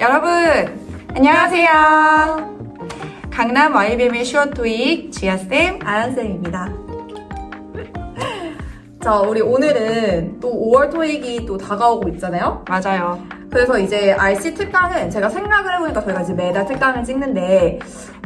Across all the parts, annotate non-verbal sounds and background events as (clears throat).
여러분 안녕하세요. 강남 YBM의 슈어토익 지아쌤 아연쌤입니다. 자, 우리 오늘은 또 5월 토익이 또 다가오고 있잖아요? 맞아요. 그래서 이제 RC 특강은 제가 생각을 해보니까 저희가 이제 매달 특강을 찍는데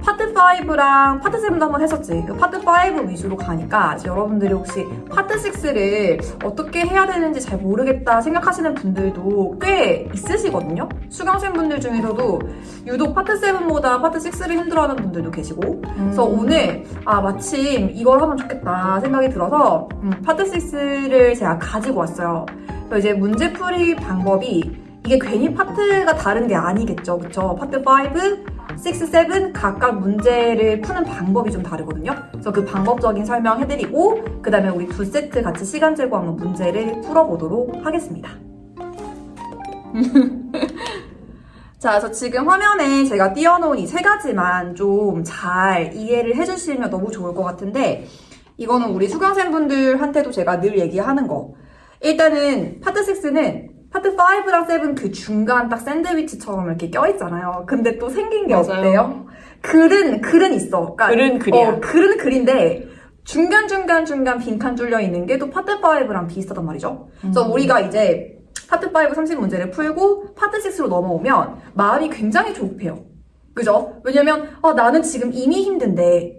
파트 5랑 파트 7도 한번 했었지. 그 파트 5 위주로 가니까 이제 여러분들이 혹시 파트 6를 어떻게 해야 되는지 잘 모르겠다 생각하시는 분들도 꽤 있으시거든요. 수강생 분들 중에서도 유독 파트 7보다 파트 6를 힘들어하는 분들도 계시고 그래서 오늘 아 마침 이걸 하면 좋겠다 생각이 들어서 음, 파트 6를 제가 가지고 왔어요. 그래서 이제 문제 풀이 방법이 이게 괜히 파트가 다른 게 아니겠죠, 그쵸? 파트 5, 6, 7 각각 문제를 푸는 방법이 좀 다르거든요. 그래서 그 방법적인 설명 해드리고 그 다음에 우리 두 세트 같이 시간 재고 한번 문제를 풀어보도록 하겠습니다. (laughs) 자, 그래서 지금 화면에 제가 띄워놓은 이 세 가지만 좀 잘 이해를 해주시면 너무 좋을 것 같은데, 이거는 우리 수강생분들한테도 제가 늘 얘기하는 거. 일단은 파트 6는 파트 5랑 7 그 중간 딱 샌드위치처럼 이렇게 껴있잖아요. 근데 또 생긴 게 맞아요. 어때요? 글은, 글은 있어. 그러니까 글은 글이야. 어, 글은 글인데, 중간중간 중간 빈칸 뚫려 있는 게 또 파트 5랑 비슷하단 말이죠. 그래서 음. 우리가 이제 파트 5 30 문제를 풀고 파트 6로 넘어오면 마음이 굉장히 조급해요. 그죠? 왜냐면 아, 나는 지금 이미 힘든데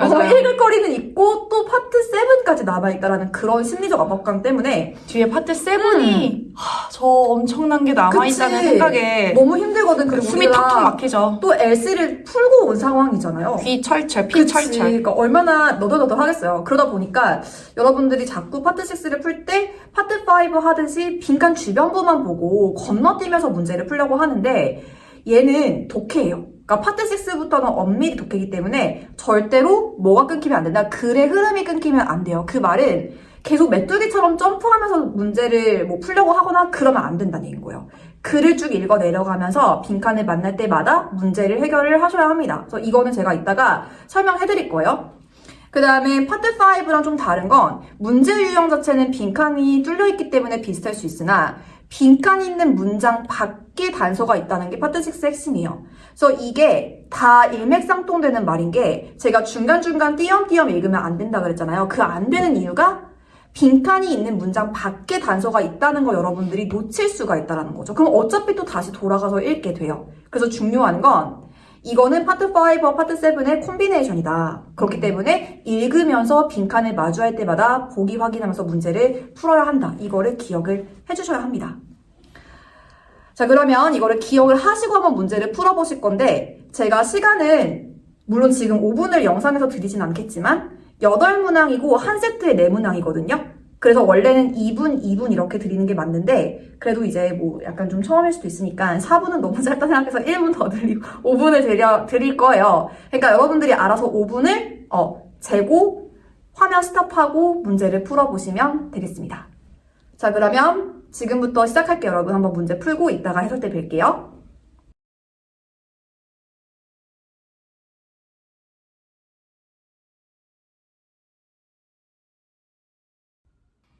어, 맞아요. 읽을 거리는 있고 또 파트 7까지 남아있다라는 그런 심리적 압박감 때문에 뒤에 파트 7이 저 엄청난 게 남아있다는 음. 그치. 생각에 너무 힘들거든. 그리고 숨이 우리가 턱턱 막히죠. 또 LC를 풀고 온 상황이잖아요. 귀 철철, 피 그치. 철철. 그러니까 얼마나 너덜너덜 하겠어요. 그러다 보니까 여러분들이 자꾸 파트 6를 풀 때 파트 5 하듯이 빈칸 주변부만 보고 건너뛰면서 문제를 풀려고 하는데 얘는 독해예요. 그러니까 파트 6부터는 엄밀히 독해이기 때문에 절대로 뭐가 끊기면 안 된다. 글의 흐름이 끊기면 안 돼요. 그 말은 계속 메뚜기처럼 점프하면서 문제를 뭐 풀려고 하거나 그러면 안 된다는 얘기인 거예요. 글을 쭉 읽어 내려가면서 빈칸을 만날 때마다 문제를 해결을 하셔야 합니다. 그래서 이거는 제가 이따가 설명해 드릴 거예요. 그 다음에 파트 5랑 좀 다른 건 문제 유형 자체는 빈칸이 뚫려 있기 때문에 비슷할 수 있으나 빈칸이 있는 문장 밖에 단서가 있다는 게 파트 6의 핵심이에요. 그래서 이게 다 일맥상통되는 말인 게 제가 중간중간 띄엄띄엄 읽으면 안 된다 그랬잖아요. 그 안 되는 이유가 빈칸이 있는 문장 밖에 단서가 있다는 거 여러분들이 놓칠 수가 있다는 거죠. 그럼 어차피 또 다시 돌아가서 읽게 돼요. 그래서 중요한 건 이거는 파트 5와 파트 7의 콤비네이션이다. 그렇기 때문에 읽으면서 빈칸을 마주할 때마다 보기 확인하면서 문제를 풀어야 한다. 이거를 기억을 해주셔야 합니다. 자, 그러면 이거를 기억을 하시고 한번 문제를 풀어보실 건데, 제가 시간은, 물론 지금 5분을 영상에서 드리진 않겠지만, 8문항이고 한 세트에 4문항이거든요. 그래서 원래는 2분, 2분 이렇게 드리는 게 맞는데, 그래도 이제 뭐 약간 좀 처음일 수도 있으니까 4분은 너무 짧다 생각해서 1분 더 드리고 5분을 드려, 드릴 거예요. 그러니까 여러분들이 알아서 5분을, 어, 재고, 화면 스톱하고 문제를 풀어보시면 되겠습니다. 자, 그러면 지금부터 시작할게요, 여러분. 한번 문제 풀고 이따가 해설 때 뵐게요.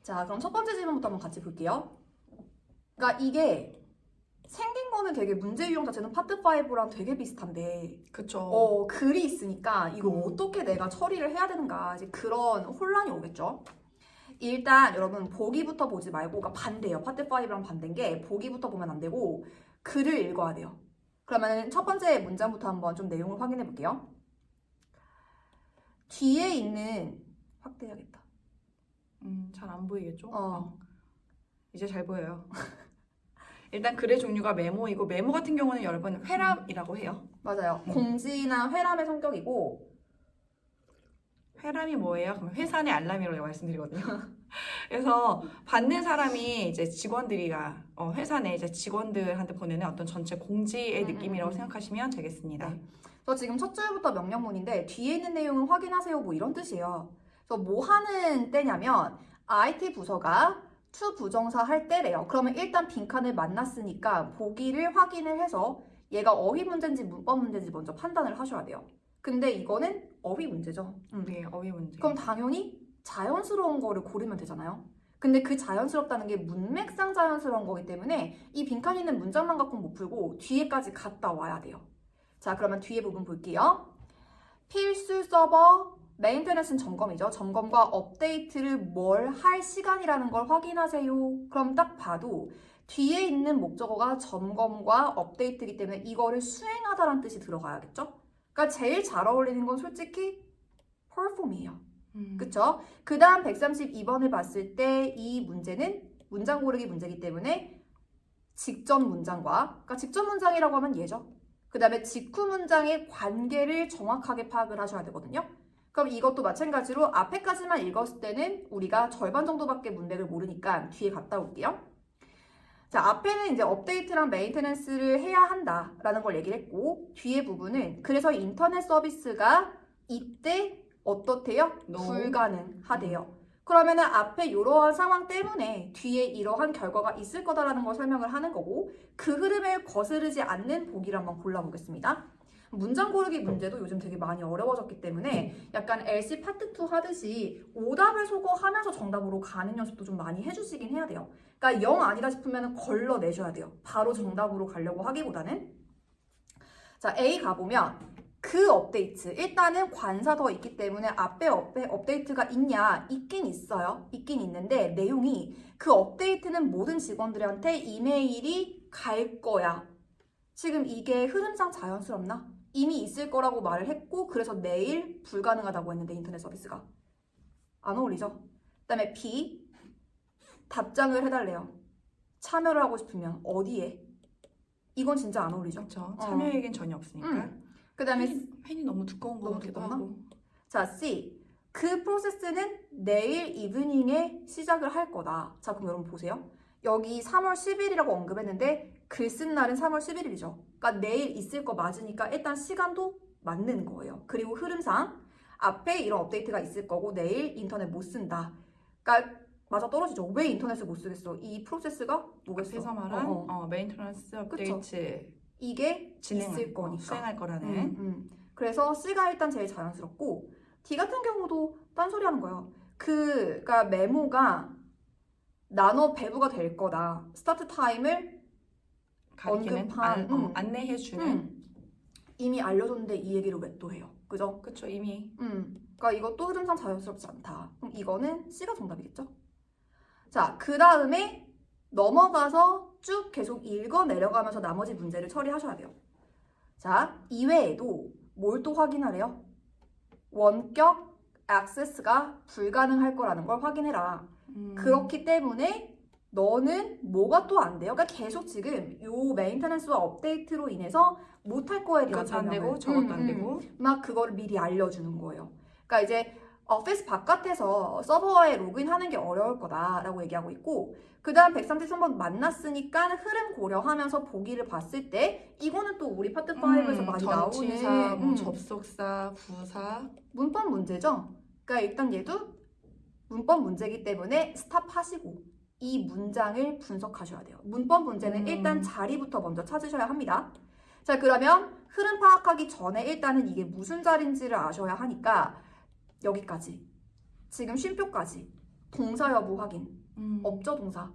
자, 그럼 첫 번째 질문부터 한번 같이 볼게요. 그러니까 이게 생긴 거는 되게 문제 유형 자체는 파트 5랑 되게 비슷한데 그쵸. 어, 글이 있으니까 이거 음. 어떻게 내가 처리를 해야 되는가 이제 그런 혼란이 오겠죠. 일단 여러분 보기부터 보지 말고 그러니까 반대예요. 파트 5랑 반대인 게 보기부터 보면 안 되고 글을 읽어야 돼요. 그러면 첫 번째 문장부터 한번 좀 내용을 확인해 볼게요. 뒤에 있는 확대해야겠다. 음, 잘 안 보이겠죠? 어. 이제 잘 보여요. (laughs) 일단 글의 종류가 메모이고 메모 같은 경우는 여러분 회람이라고 해요. 맞아요. 음. 공지나 회람의 성격이고 회람이 뭐예요? 그럼 회사의 알람이라고 말씀드리거든요. (laughs) 그래서 받는 사람이 이제 직원들이가 어, 회사 내 이제 직원들한테 보내는 어떤 전체 공지의 음, 느낌이라고 음, 음. 생각하시면 되겠습니다. 네. 그래서 지금 첫 줄부터 명령문인데 뒤에 있는 내용을 확인하세요 뭐 이런 뜻이에요. 그래서 뭐 하는 때냐면 IT 부서가 to 부정사 할 때래요. 그러면 일단 빈칸을 만났으니까 보기를 확인을 해서 얘가 어휘 문제인지 문법 문제인지 먼저 판단을 하셔야 돼요. 근데 이거는 어휘 문제죠. 음. 네, 어휘 문제. 그럼 당연히 자연스러운 거를 고르면 되잖아요. 근데 그 자연스럽다는 게 문맥상 자연스러운 거기 때문에 이 빈칸 있는 문장만 갖고 못 풀고 뒤에까지 갔다 와야 돼요. 자, 그러면 뒤에 부분 볼게요. 필수 서버 메인테넌스는 점검이죠. 점검과 업데이트를 뭘 할 시간이라는 걸 확인하세요. 그럼 딱 봐도 뒤에 있는 목적어가 점검과 업데이트이기 때문에 이거를 수행하다라는 뜻이 들어가야겠죠? 그러니까 제일 잘 어울리는 건 솔직히 perform이에요. 음. 그쵸? 그 다음 132번을 봤을 때 이 문제는 문장 고르기 문제이기 때문에 직전 문장과, 그러니까 직전 문장이라고 하면 얘죠. 그 다음에 직후 문장의 관계를 정확하게 파악을 하셔야 되거든요. 그럼 이것도 마찬가지로 앞에까지만 읽었을 때는 우리가 절반 정도밖에 문맥을 모르니까 뒤에 갔다 올게요. 자, 앞에는 이제 업데이트랑 메인테넌스를 해야 한다라는 걸 얘기를 했고, 뒤에 부분은 그래서 인터넷 서비스가 이때 어떻대요? No. 불가능하대요. 그러면은 앞에 이러한 상황 때문에 뒤에 이러한 결과가 있을 거다라는 걸 설명을 하는 거고 그 흐름을 거스르지 않는 보기를 한번 골라보겠습니다. 문장 고르기 문제도 요즘 되게 많이 어려워졌기 때문에 약간 LC 파트 2 하듯이 오답을 소거하면서 정답으로 가는 연습도 좀 많이 해주시긴 해야 돼요. 그러니까 영 아니다 싶으면 걸러내셔야 돼요. 바로 정답으로 가려고 하기보다는. 자 A 가보면 그 업데이트. 일단은 관사 더 있기 때문에 앞에 업에 업데이트가 있냐? 있긴 있어요. 있긴 있는데 내용이 그 업데이트는 모든 직원들한테 이메일이 갈 거야. 지금 이게 흐름상 자연스럽나 이미 있을 거라고 말을 했고 그래서 내일 불가능하다고 했는데 인터넷 서비스가 안 어울리죠 그다음에 B 답장을 해달래요 참여를 하고 싶으면 어디에 이건 진짜 안 어울리죠 그렇죠. 참여에겐 전혀 없으니까. 음. 그다음에 펜이, 펜이 너무 두꺼운 거 너무 같기도 두껍나? 하고. 자, C. 그 프로세스는 내일 이브닝에 시작을 할 거다. 자, 그럼 여러분 보세요. 여기 3월 10일이라고 언급했는데 글 쓴 날은 3월 11일이죠. 그러니까 내일 있을 거 맞으니까 일단 시간도 맞는 거예요. 그리고 흐름상 앞에 이런 업데이트가 있을 거고 내일 인터넷 못 쓴다. 그러니까 맞아 떨어지죠. 왜 인터넷을 못 쓰겠어? 이 프로세스가 뭐겠어? 앞에서 말한 어, 어, 메인테넌스 업데이트 이게 진행 있을 거니까. 수행할 거라는. 음, 음. 그래서 C가 일단 제일 자연스럽고 D 같은 경우도 딴소리 하는 거예요. 그, 그러니까 메모가 나눠 배부가 될 거다. 스타트 타임을 가리키는 언급한, 안, 어, 음. 안내해 주는. 음, 이미 알려줬는데 이 얘기를 왜 또 해요? 그죠? 그렇죠. 이미 음, 그러니까 이것도 흐름상 자연스럽지 않다. 그럼 이거는 C가 정답이겠죠? 자, 그 다음에 넘어가서 쭉 계속 읽어 내려가면서 나머지 문제를 처리하셔야 돼요. 자, 이외에도 뭘 또 확인하래요? 원격 액세스가 불가능할 거라는 걸 확인해라. 음, 그렇기 때문에 너는 뭐가 또 안 돼요? 그러니까 계속 지금 요 메인테넌스와 업데이트로 인해서 못할 거에 대한 이것도 안 설명을. 되고 저것도 음, 안 음. 되고. 막 그거를 미리 알려주는 거예요. 그러니까 이제 오피스 바깥에서 서버에 로그인하는 게 어려울 거다라고 얘기하고 있고 그 다음 133번 만났으니까 흐름 고려하면서 보기를 봤을 때 이거는 또 우리 파트 5에서 많이 나오는 음, 뭐 음, 접속사, 부사. 문법 문제죠. 그러니까 일단 얘도 문법 문제이기 때문에 스탑하시고 이 문장을 분석하셔야 돼요. 문법 문제는 음. 일단 자리부터 먼저 찾으셔야 합니다. 자, 그러면 흐름 파악하기 전에 일단은 이게 무슨 자리인지를 아셔야 하니까 여기까지. 지금 쉼표까지. 동사 여부 확인. 음, 업저 동사.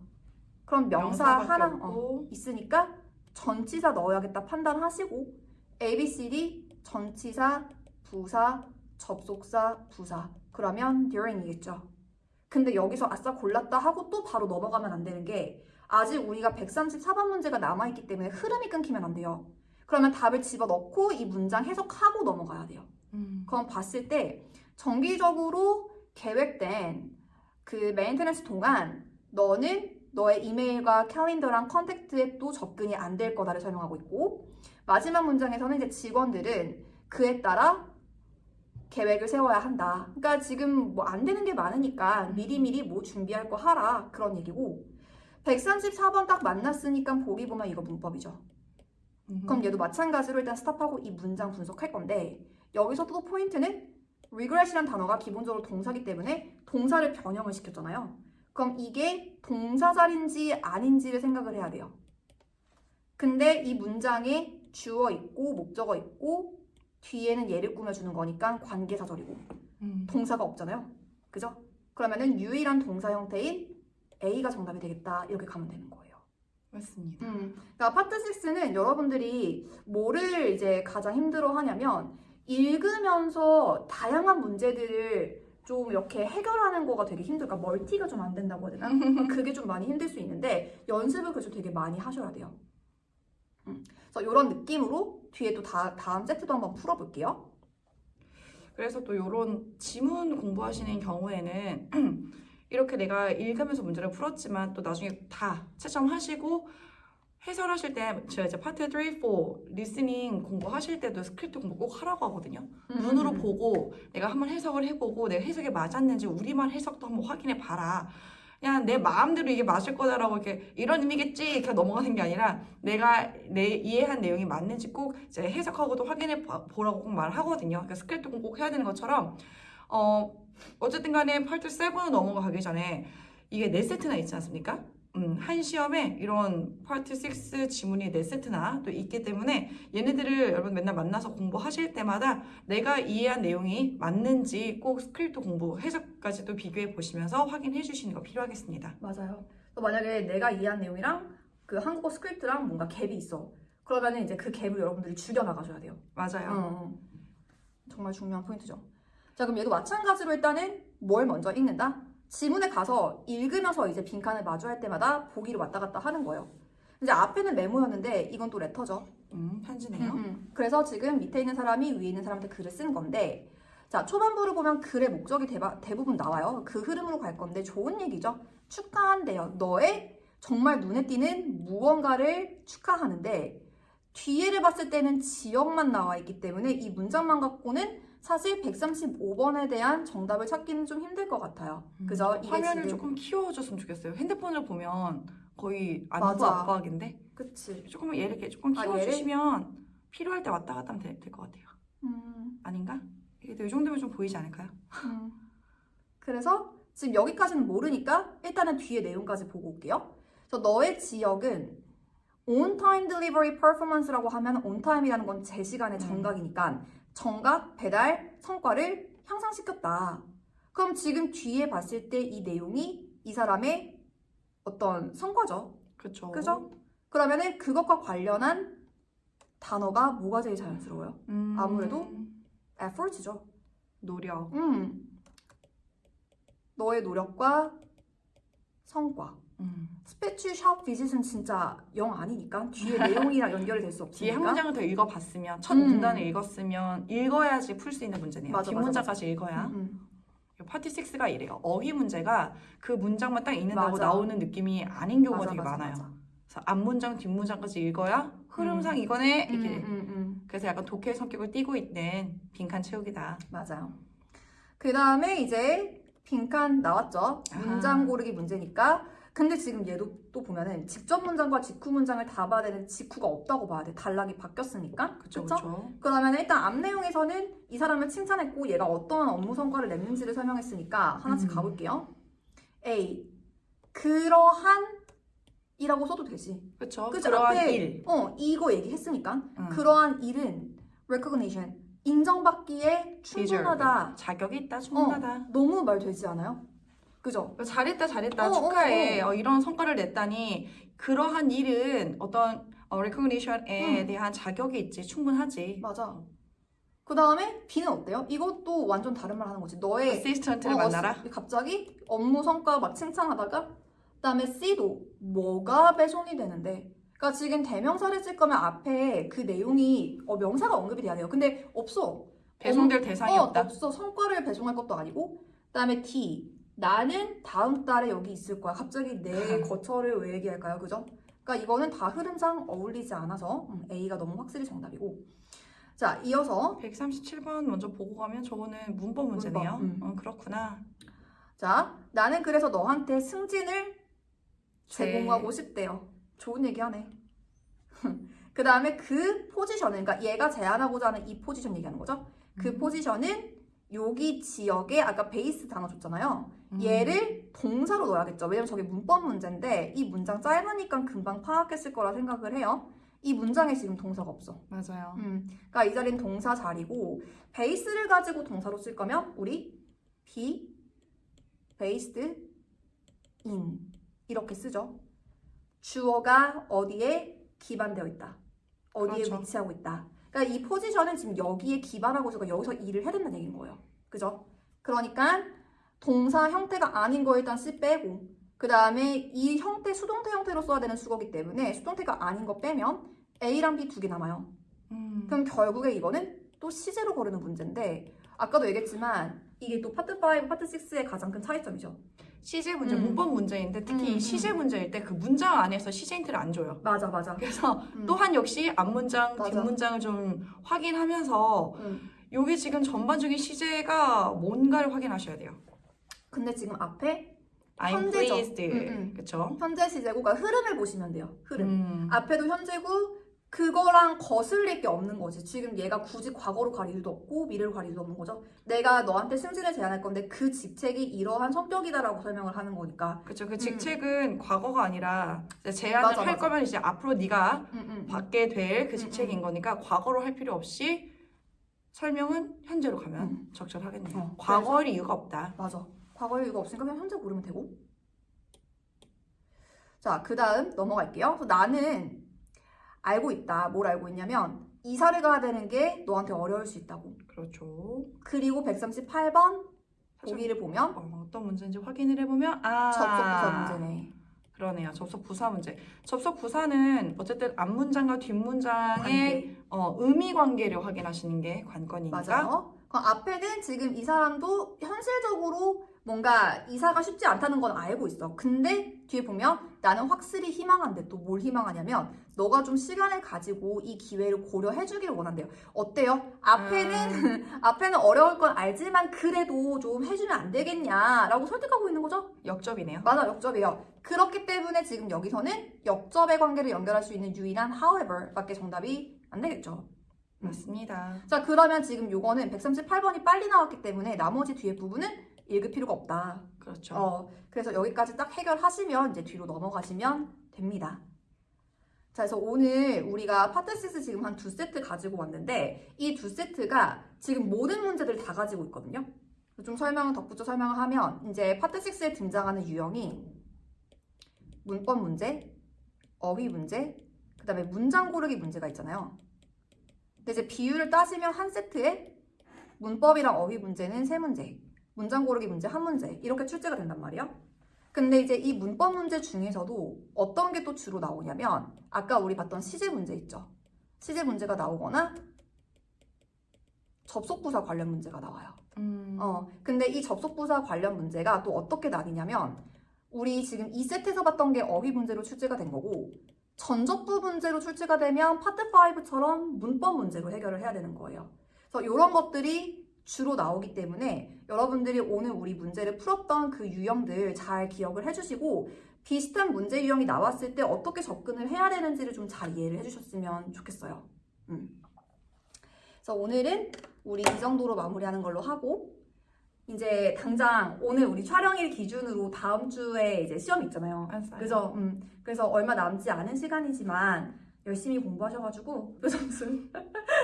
그럼 명사 하나 어. 있으니까 전치사 넣어야겠다 판단하시고 A, B, C, D 전치사, 부사, 접속사, 부사. 그러면 during이겠죠. 근데 여기서 아싸 골랐다 하고 또 바로 넘어가면 안 되는 게 아직 우리가 134번 문제가 남아있기 때문에 흐름이 끊기면 안 돼요. 그러면 답을 집어넣고 이 문장 해석하고 넘어가야 돼요. 음, 그럼 봤을 때 정기적으로 계획된 그 메인테넌스 동안 너는 너의 이메일과 캘린더랑 컨택트에 또 접근이 안 될 거다를 설명하고 있고 마지막 문장에서는 이제 직원들은 그에 따라 계획을 세워야 한다. 그러니까 지금 뭐 안 되는 게 많으니까 미리미리 뭐 준비할 거 하라 그런 얘기고 134번 딱 만났으니까 보기 보면 이거 문법이죠. 음. 그럼 얘도 마찬가지로 일단 스탑하고 이 문장 분석할 건데 여기서 또 포인트는 regret이란 단어가 기본적으로 동사기 때문에 동사를 변형을 시켰잖아요. 그럼 이게 동사자리인지 아닌지를 생각을 해야 돼요. 근데 이 문장에 주어 있고 목적어 있고 뒤에는 예를 꾸며주는 거니까 관계사절이고 음, 동사가 없잖아요. 그죠? 그러면은 유일한 동사 형태인 A가 정답이 되겠다 이렇게 가면 되는 거예요. 맞습니다. 음, 그러니까 파트 6는 여러분들이 뭐를 이제 가장 힘들어 하냐면 읽으면서 다양한 문제들을 좀 이렇게 해결하는 거가 되게 힘들까 그러니까 멀티가 좀 안 된다고 해야 되나? (laughs) 그게 좀 많이 힘들 수 있는데 연습을 그래서 되게 많이 하셔야 돼요. 음, 그래서 이런 느낌으로 뒤에 또 다, 다음 세트도 한번 풀어볼게요. 그래서 또 이런 지문 공부하시는 경우에는 (clears throat) 이렇게 내가 읽으면서 문제를 풀었지만 또 나중에 다 채점하시고 해설하실 때 제가 이제 파트 3, 4 리스닝 공부하실 때도 스크립트 공부 꼭 하라고 하거든요. 눈으로 음. 보고 내가 한번 해석을 해보고 내가 해석이 맞았는지 우리말 해석도 한번 확인해 봐라. 그냥 내 마음대로 이게 맞을 거다라고 이렇게 이런 의미겠지 이렇게 넘어가는 게 아니라 내가 내 이해한 내용이 맞는지 꼭 이제 해석하고 도 확인해 봐- 보라고 꼭 말하거든요. 그러니까 공부 꼭 해야 되는 것처럼 어 어쨌든 간에 파트 7 넘어가기 전에 이게 네 세트나 있지 않습니까? 음, 한 시험에 이런 파트 6 지문이 네 세트나 또 있기 때문에 얘네들을 여러분 맨날 만나서 공부하실 때마다 내가 이해한 내용이 맞는지 꼭 스크립트 공부 해석까지도 비교해 보시면서 확인해 주시는 거 필요하겠습니다. 맞아요. 또 만약에 내가 이해한 내용이랑 그 한국어 스크립트랑 뭔가 갭이 있어. 그러면은 이제 그 갭을 여러분들이 죽여 나가줘야 돼요. 맞아요. 어, 정말 중요한 포인트죠. 자, 그럼 얘도 마찬가지로 일단은 뭘 먼저 읽는다? 지문에 가서 읽으면서 이제 빈칸을 마주할 때마다 보기를 왔다 갔다 하는 거예요. 이제 앞에는 메모였는데 이건 또 레터죠. 음, 편지네요. 음, 음. 그래서 지금 밑에 있는 사람이 위에 있는 사람한테 글을 쓴 건데 자 초반부를 보면 글의 목적이 대바, 대부분 나와요. 그 흐름으로 갈 건데 좋은 얘기죠. 축하한대요. 너의 정말 눈에 띄는 무언가를 축하하는데 뒤에를 봤을 때는 지역만 나와 있기 때문에 이 문장만 갖고는 사실 135번에 대한 정답을 찾기는 좀 힘들 것 같아요. 그죠? 이게 화면을 지금- 조금 키워줬으면 좋겠어요. 핸드폰을 보면 거의 안구 맞아. 압박인데 그치. 조금 얘를 이렇게 조금 아, 키워주시면 필요할 때 왔다 갔다 하면 될 것 같아요. 음. 아닌가? 이게 이 정도면 좀 보이지 않을까요? 음. 그래서 지금 여기까지는 모르니까 일단은 뒤에 내용까지 보고 올게요. 그래서 너의 지역은 time delivery performance라고 하면 on time이라는 건 제 시간의 음. 정각이니까 정각, 배달, 성과를 향상시켰다. 그럼 지금 뒤에 봤을 때 이 내용이 이 사람의 어떤 성과죠. 그렇죠. 그죠? 그러면은 그것과 관련한 단어가 뭐가 제일 자연스러워요? 음, 아무래도 effort죠. 노력. 음. 너의 노력과 성과. 음. 스페치 샵 비짓은 진짜 영 아니니까 뒤에 내용이랑 연결이 될수 (laughs) 뒤에 없으니까. 한 문장을 더 읽어봤으면 첫 음. 문단을 읽었으면 읽어야지 풀 수 있는 문제네요. 맞아, 뒷 맞아, 문장까지 읽어야. 음, 음. 파티 6가 이래요. 어휘 문제가 그 문장만 딱 읽는다고 맞아. 나오는 느낌이 아닌 경우가 맞아, 되게 맞아, 많아요. 맞아. 그래서 앞문장, 뒷문장까지 읽어야 흐름상 이거네. 음, 이게 음, 음. 그래서 약간 독해 성격을 띠고 있는 빈칸 채우기다. 맞아요. 그 다음에 이제 빈칸 나왔죠. 문장 고르기 문제니까. 근데 지금 얘도 또 보면은 직접 문장과 직후 문장을 다 봐야 되는 직후가 없다고 봐야 돼. 단락이 바뀌었으니까. 그쵸. 그러면 일단 앞 내용에서는 이 사람을 칭찬했고 얘가 어떠한 업무 성과를 냈는지를 설명했으니까 하나씩 음. 가볼게요. A. 그러한 이라고 써도 되지. 그쵸. 그죠? 그러한 앞에 일. 어, 이거 얘기했으니까 응. 그러한 일은 recognition 인정받기에 충분하다. 자격이 있다, 충분하다. 너무 말 되지 않아요? 그죠? 잘했다, 잘했다, 어, 축하해. 어, 어, 이런 성과를 냈다니 그러한 일은 어떤 어, recognition에 응. 대한 자격이 있지, 충분하지. 맞아. 그 다음에 B는 어때요? 이것도 완전 다른 말 하는 거지. 너의 어시스턴트를 어, 만나라. 어시- 갑자기 업무 성과 막 칭찬하다가 그 다음에 C도 뭐가 배송이 되는데 그러니까 지금 대명사를 쓸 거면 앞에 그 내용이 어, 명사가 언급이 돼야 돼요. 근데 없어. 배송될 대상이 어, 없다. 없어. 성과를 배송할 것도 아니고 그 다음에 T 나는 다음 달에 여기 있을 거야. 갑자기 내 (laughs) 거처를 왜 얘기할까요? 그죠? 그러니까 이거는 다 흐름상 어울리지 않아서 음, A가 너무 확실히 정답이고 자 이어서 137번 먼저 보고 가면 저거는 문법 문제네요. 문법, 음. 어, 그렇구나. 자, 나는 그래서 너한테 승진을 제- 제공하고 싶대요. 좋은 얘기 하네. (laughs) 그 다음에 그 포지션은, 그러니까 얘가 제안하고자 하는 이 포지션 얘기하는 거죠. 그 음. 포지션은 여기 지역에 아까 베이스 단어 줬잖아요. 음. 얘를 동사로 넣어야겠죠. 왜냐면 저게 문법 문제인데 이 문장 짧으니까 금방 파악했을 거라 생각을 해요. 이 문장에 지금 동사가 없어. 맞아요. 음, 그러니까 이 자리는 동사 자리고 베이스를 가지고 동사로 쓸 거면 우리 be based in 이렇게 쓰죠. 주어가 어디에 기반되어 있다. 어디에 그렇죠. 위치하고 있다. 그러니까 이 포지션은 지금 여기에 기반하고 있어서 여기서 일을 해야 된다는 얘기인 거예요. 그죠? 그러니까 동사 형태가 아닌 거 일단 C 빼고 그 다음에 이 형태 수동태 형태로 써야 되는 수거기 때문에 수동태가 아닌 거 빼면 A랑 B 두 개 남아요. 음. 그럼 결국에 이거는 또 시제로 거르는 문제인데 아까도 얘기했지만 이게 또 파트 5, 파트 6의 가장 큰 차이점이죠. 시제 문제, 음. 문법 문제인데 특히 음, 이 시제 문제일 때 그 문장 안에서 시제 힌트를 안 줘요. 맞아 맞아. 그래서 음. 또한 역시 앞문장, 맞아. 뒷문장을 좀 확인하면서 음. 요게 지금 전반적인 시제가 뭔가를 확인하셔야 돼요. 근데 지금 앞에 I'm 현재죠. pleased. 음, 음. 그쵸? 현재 시제고 그러니까 흐름을 보시면 돼요. 흐름. 음. 앞에도 현재고 그거랑 거슬릴 게 없는 거지. 지금 얘가 굳이 과거로 갈 이유도 없고 미래로 갈 이유도 없는 거죠. 내가 너한테 승진을 제안할 건데 그 직책이 이러한 성격이다라고 설명을 하는 거니까. 그쵸. 그 직책은 과거가 아니라 이제 제안을 음. 맞아, 할 맞아. 거면 이제 앞으로 네가 음, 음. 받게 될그 음, 직책인 음. 거니까 과거로 할 필요 없이 설명은 현재로 가면 음. 적절하겠네요. 어, 과거일 이유가 없다. 맞아. 과거의 이유가 없으니까 그냥 현재 고르면 되고. 자, 그 다음 넘어갈게요. 나는 알고 있다. 뭘 알고 있냐면 이사를 가야 되는 게 너한테 어려울 수 있다고. 그렇죠. 그리고 138번 사실 보기를 보면 어, 어떤 문제인지 확인을 해보면 아 접속 부사 문제네. 그러네요. 접속 부사 문제. 접속 부사는 어쨌든 앞 문장과 뒷 문장의 관계. 어, 의미 관계를 확인하시는 게 관건이니까. 맞아요. 그럼 앞에는 지금 이 사람도 현실적으로 뭔가 이사가 쉽지 않다는 건 알고 있어. 근데 뒤에 보면 나는 확실히 희망한데 또 뭘 희망하냐면 너가 좀 시간을 가지고 이 기회를 고려해 주기를 원한대요. 어때요? 앞에는 (laughs) 앞에는 어려울 건 알지만 그래도 좀 해주면 안 되겠냐라고 설득하고 있는 거죠. 역접이네요. 맞아, 역접이에요. 그렇기 때문에 지금 여기서는 역접의 관계를 연결할 수 있는 유일한 however밖에 정답이 안 되겠죠. 맞습니다. 자, 그러면 지금 요거는 138번이 빨리 나왔기 때문에 나머지 뒤에 부분은 읽을 필요가 없다. 그렇죠. 어, 그래서 여기까지 딱 해결하시면 이제 뒤로 넘어가시면 됩니다. 자, 그래서 오늘 우리가 파트 6 지금 한 두 세트 가지고 왔는데 이 두 세트가 지금 모든 문제들 다 가지고 있거든요. 좀 설명을 덧붙여 설명을 하면 이제 파트 6에 등장하는 유형이 문법 문제, 어휘 문제, 그 다음에 문장 고르기 문제가 있잖아요. 근데 이제 비율을 따지면 한 세트에 문법이랑 어휘 문제는 세 문제, 문장 고르기 문제 한 문제 이렇게 출제가 된단 말이에요. 근데 이제 이 문법 문제 중에서도 어떤 게 또 주로 나오냐면 아까 우리 봤던 시제 문제 있죠. 시제 문제가 나오거나 접속부사 관련 문제가 나와요. 음, 어, 근데 이 접속부사 관련 문제가 또 어떻게 나뉘냐면 우리 지금 이 세트에서 봤던 게 어휘 문제로 출제가 된 거고 전접부 문제로 출제가 되면 파트 5처럼 문법 문제로 해결을 해야 되는 거예요. 그래서 이런 것들이 주로 나오기 때문에 여러분들이 오늘 우리 문제를 풀었던 그 유형들 잘 기억을 해주시고 비슷한 문제 유형이 나왔을 때 어떻게 접근을 해야 되는지를 좀 잘 이해를 해주셨으면 좋겠어요. 음. 그래서 오늘은 우리 이 정도로 마무리하는 걸로 하고 이제 당장 오늘 우리 촬영일 기준으로 다음 주에 이제 시험 있잖아요. 맞아요. 그죠? 음. 그래서 얼마 남지 않은 시간이지만 열심히 공부하셔가지고 그 점수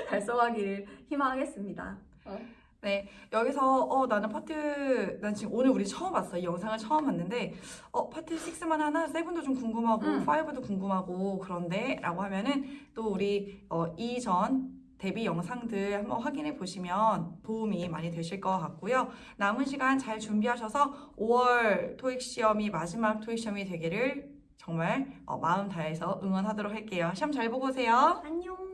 달성하기를 희망하겠습니다. 여기서 어 나는 파트 난 지금 오늘 우리 처음 봤어 이 영상을 처음 봤는데 어 파트 6만 하나 세븐도 좀 궁금하고 음. 5도 궁금하고 그런데 라고 하면은 또 우리 어 이전 데뷔 영상들 한번 확인해 보시면 도움이 많이 되실 것 같고요 남은 시간 잘 준비하셔서 5월 토익 시험이 마지막 토익 시험이 되기를 정말 어, 마음 다해서 응원하도록 할게요 시험 잘 보고 오세요. 안녕.